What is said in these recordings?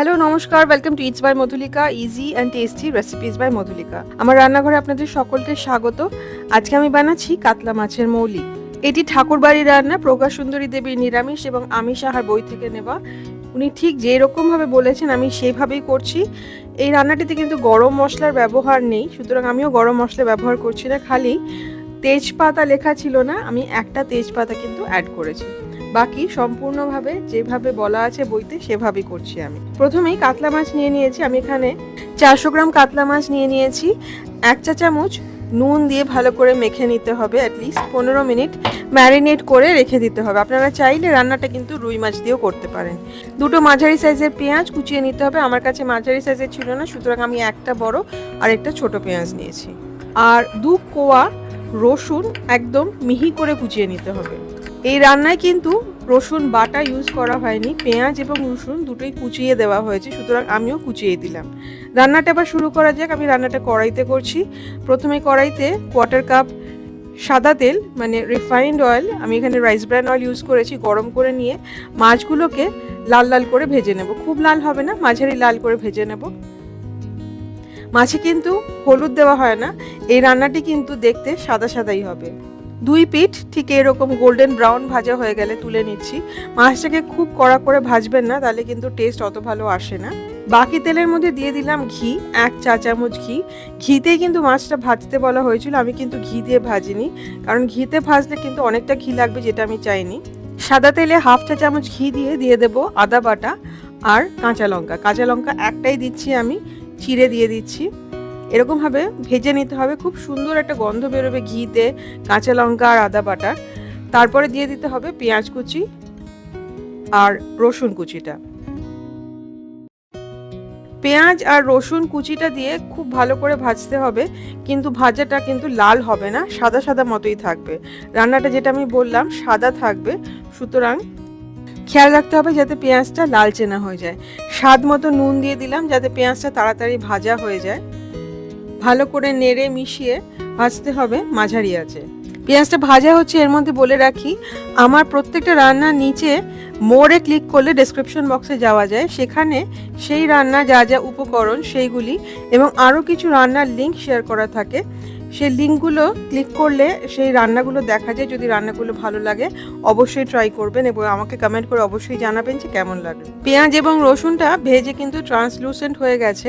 Hello নমস্কার welcome to its by Madhulika easy and tasty recipes by Madhulika আমার রান্নাঘরে আপনাদের সকলকে স্বাগত। আজকে আমি বানাচ্ছি কাতলা মাছের মৌলি। এটি ঠাকুরবাড়ির রান্না প্রকাশ সুন্দরী দেবীর নিরামিষ এবং আমিষ আহার বই থেকে নেওয়া। উনি ঠিক যেই রকমভাবে বলেছেন, আমি সেইভাবেই করছি। এই রান্নাটিতে কিন্তু গরম মশলার ব্যবহার নেই, সুতরাং আমিও গরম মশলা ব্যবহার করছি না, খালি তেজপাতা লেখা ছিল না, আমি একটা তেজপাতা কিন্তু অ্যাড করেছি। বাকি সম্পূর্ণভাবে যেভাবে বলা আছে বইতে সেভাবেই করছি আমি। প্রথমেই কাতলা মাছ নিয়ে নিয়েছি, আমি এখানে চারশো গ্রাম কাতলা মাছ নিয়ে নিয়েছি। এক চা চামচ নুন দিয়ে ভালো করে মেখে নিতে হবে অ্যাটলিস্ট পনেরো মিনিট ম্যারিনেট করে রেখে দিতে হবে। আপনারা চাইলে রান্নাটা কিন্তু রুই মাছ দিয়েও করতে পারেন। দুটো মাঝারি সাইজের পেঁয়াজ কুচিয়ে নিতে হবে, আমার কাছে মাঝারি সাইজের ছিল না, সুতরাং আমি একটা বড় আর একটা ছোট পেঁয়াজ নিয়েছি। আর দু কোয়া রসুন একদম মিহি করে কুচিয়ে নিতে হবে। এই রান্নায় কিন্তু রসুন, বাটা ইউজ করা হয়নি, পেঁয়াজ এবং রসুন দুটোই কুচিয়ে দেওয়া হয়েছে, সুতরাং আমিও কুচিয়ে দিলাম। রান্নাটা আবার শুরু করা যাক, আমি রান্নাটা কড়াইতে করছি। প্রথমে কড়াইতে কোয়ার্টার কাপ সাদা তেল মানে রিফাইন্ড অয়েল আমি এখানে রাইস ব্র্যান অয়েল ইউজ করেছি, গরম করে নিয়ে মাছগুলোকে লাল লাল করে ভেজে নেব। খুব লাল হবে না, মাঝারি লাল করে ভেজে নেব। মাছে কিন্তু হলুদ দেওয়া হয় না, এই রান্নাটি কিন্তু দেখতে সাদা সাদাই হবে। দুই পিঠ ঠিক এরকম গোল্ডেন ব্রাউন ভাজা হয়ে গেলে তুলে নিচ্ছি। মাছটাকে খুব কড়া করে ভাজবেন না, তাহলে কিন্তু টেস্ট অত ভালো আসে না। বাকি তেলের মধ্যে দিয়ে দিলাম ঘি, এক চা চামচ ঘি। ঘিতেই কিন্তু মাছটা ভাজতে বলা হয়েছিল, আমি কিন্তু ঘি দিয়ে ভাজিনি। কারণ ঘিতে ভাজলে কিন্তু অনেকটা ঘি লাগবে যেটা আমি চাইনি। সাদা তেলে হাফ চা চামচ ঘি দিয়ে দিয়ে দেব আদা বাটা আর কাঁচা লঙ্কা। কাঁচা লঙ্কা একটাই দিচ্ছি আমি, চিড়ে দিয়ে দিচ্ছি। এরকমভাবে ভেজে নিতে হবে। খুব সুন্দর একটা গন্ধ বেরোবে ঘিতে, কাঁচা লঙ্কা আর আদা বাটা। তারপরে দিয়ে দিতে হবে পেঁয়াজ কুচি আর রসুন কুচিটা। পেঁয়াজ আর রসুন কুচিটা দিয়ে খুব ভালো করে ভাজতে হবে। কিন্তু ভাজাটা কিন্তু লাল হবে না, সাদা সাদা মতোই থাকবে। রান্নাটা যেটা আমি বললাম, সাদা থাকবে। সুতরাং খেয়াল রাখতে হবে যাতে পেঁয়াজটা লালচে না হয়ে যায়। স্বাদ মতো নুন দিয়ে দিলাম যাতে পেঁয়াজটা তাড়াতাড়ি ভাজা হয়ে যায়। ভালো করে নেড়ে মিশিয়ে ভাজতে হবে, মাঝারি আছে। পেঁয়াজটা ভাজা হচ্ছে, এর মধ্যে বলে রাখি, আমার প্রত্যেকটা রান্নার নিচে মোড়ে ক্লিক করলে ডেসক্রিপশন বক্সে যাওয়া যায়। সেখানে সেই রান্না যা যা উপকরণ, সেইগুলি এবং আরও কিছু রান্নার লিঙ্ক শেয়ার করা থাকে। সেই লিঙ্কগুলো ক্লিক করলে সেই রান্নাগুলো দেখা যায়। যদি রান্নাগুলো ভালো লাগে, অবশ্যই ট্রাই করবেন এবং আমাকে কমেন্ট করে অবশ্যই জানাবেন যে কেমন লাগে পেঁয়াজ এবং রসুনটা ভেজে কিন্তু ট্রান্সলুসেন্ট হয়ে গেছে।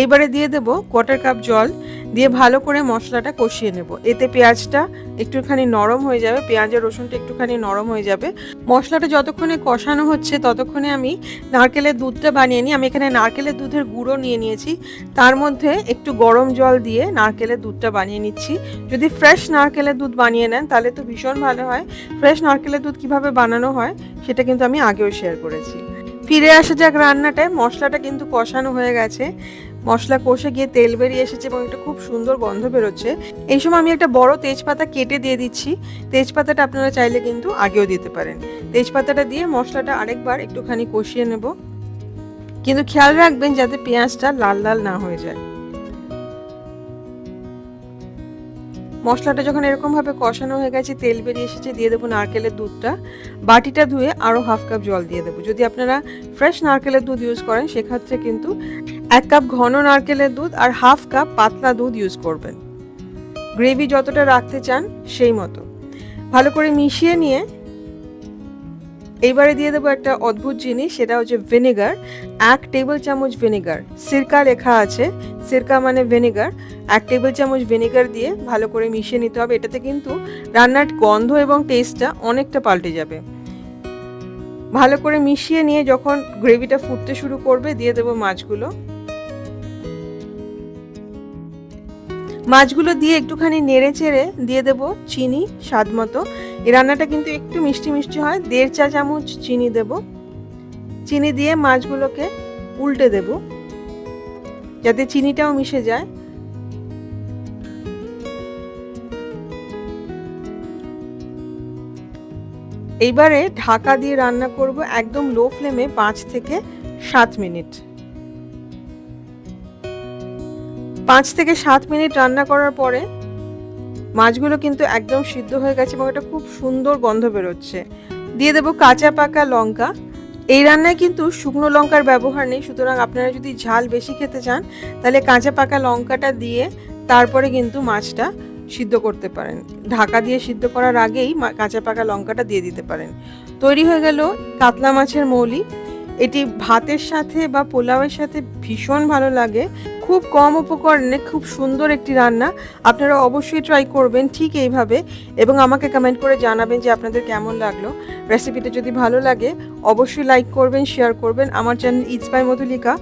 এইবারে দিয়ে দেবো কোয়ার্টার কাপ জল, দিয়ে ভালো করে মশলাটা কষিয়ে নেব। এতে পেঁয়াজটা একটুখানি নরম হয়ে যাবে, পেঁয়াজ আর রসুনটা একটুখানি নরম হয়ে যাবে। মশলাটা যতক্ষণে কষানো হচ্ছে, ততক্ষণে আমি নারকেলের দুধটা বানিয়ে নিই। আমি এখানে নারকেলের দুধের গুঁড়ো নিয়ে নিয়েছি। তার মধ্যে একটু গরম জল দিয়ে নারকেলের দুধটা বানিয়ে নিচ্ছি। যদি ফ্রেশ নারকেলের দুধ বানিয়ে নেন, তাহলে তো ভীষণ ভালো হয়। ফ্রেশ নারকেলের দুধ কীভাবে বানানো হয়, সেটা কিন্তু আমি আগেও শেয়ার করেছি। ফিরে আসা যাক রান্নাটায়, মশলাটা কিন্তু কষানো হয়ে গেছে। মশলা কষে গিয়ে তেল বেরিয়ে এসেছে এবং একটা খুব সুন্দর গন্ধ বেরোচ্ছে। এই সময় আমি একটা বড় তেজপাতা কেটে দিয়ে দিচ্ছি। তেজপাতাটা আপনারা চাইলে কিন্তু আগেও দিতে পারেন। তেজপাতাটা দিয়ে মশলাটা আরেকবার একটুখানি কষিয়ে নেব। কিন্তু খেয়াল রাখবেন যাতে পেঁয়াজটা লাল লাল না হয়ে যায়। মশলাটা যখন এরকমভাবে কষানো হয়ে গেছে, তেল বেরিয়ে এসেছে, দিয়ে দেবো নারকেলের দুধটা। বাটিটা ধুয়ে আরও হাফ কাপ জল দিয়ে দেবো। যদি আপনারা ফ্রেশ নারকেলের দুধ ইউজ করেন, সেক্ষেত্রে কিন্তু এক কাপ ঘন নারকেলের দুধ আর হাফ কাপ পাতলা দুধ ইউজ করবেন। গ্রেভি যতটা রাখতে চান, সেই মতো। ভালো করে মিশিয়ে নিয়ে এইবারে দিয়ে দেবো একটা অদ্ভুত জিনিস, সেটা হচ্ছে ভিনেগার এক টেবিল চামচ ভিনেগার সিরকা লেখা আছে, সিরকা মানে ভিনেগার এক টেবিল চামচ ভিনেগার দিয়ে ভালো করে মিশিয়ে নিতে হবে, এটাতে কিন্তু রান্নার গন্ধ এবং টেস্টটা অনেকটা পাল্টে যাবে। ভালো করে মিশিয়ে নিয়ে যখন গ্রেভিটা ফুটতে শুরু করবে, দিয়ে দেবো মাছগুলো। মাছগুলো দিয়ে একটুখানি নেড়ে চেড়ে দিয়ে দেবো চিনি স্বাদ মতো এই রান্নাটা কিন্তু একটু মিষ্টি মিষ্টি হয়। দেড় চা চামচ চিনি দেব। চিনি দিয়ে মাছগুলোকে উল্টে দেব যাতে চিনিটাও মিশে যায়। এইবারে ঢাকা দিয়ে রান্না করব একদম লো ফ্লেমে পাঁচ থেকে সাত মিনিট। পাঁচ থেকে সাত মিনিট রান্না করার পরে মাছগুলো কিন্তু একদম সিদ্ধ হয়ে গেছে এবং এটা খুব সুন্দর গন্ধ বেরোচ্ছে। দিয়ে দেবো কাঁচা পাকা লঙ্কা। এই রান্নায় কিন্তু শুকনো লঙ্কার ব্যবহার নেই, সুতরাং আপনারা যদি ঝাল বেশি খেতে চান, তাহলে কাঁচা পাকা লঙ্কাটা দিয়ে তারপরে কিন্তু মাছটা সিদ্ধ করতে পারেন। ঢাকা দিয়ে সিদ্ধ করার আগেই কাঁচা পাকা লঙ্কাটা দিয়ে দিতে পারেন। তৈরি হয়ে গেল কাতলা মাছের মৌলি। এটি ভাতের সাথে বা পোলাওয়ের সাথে ভীষণ ভালো লাগে। খুব কম উপকরণে খুব সুন্দর একটি রান্না। আপনারা অবশ্যই ট্রাই করবেন ঠিক এইভাবে এবং আমাকে কমেন্ট করে জানাবেন যে আপনাদের কেমন লাগল। রেসিপিটা যদি ভালো লাগে, অবশ্যই লাইক করবেন শেয়ার করবেন। আমার চ্যানেল ইটস বাই মধুলিকা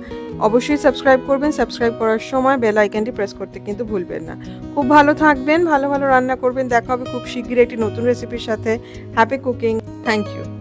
অবশ্যই সাবস্ক্রাইব করবেন সাবস্ক্রাইব করার সময় বেল আইকনটি প্রেস করতে কিন্তু ভুলবেন না। খুব ভালো থাকবেন, ভালো ভালো রান্না করবেন। দেখা হবে খুব শীঘ্রই একটি নতুন রেসিপির সাথে। Happy cooking thank you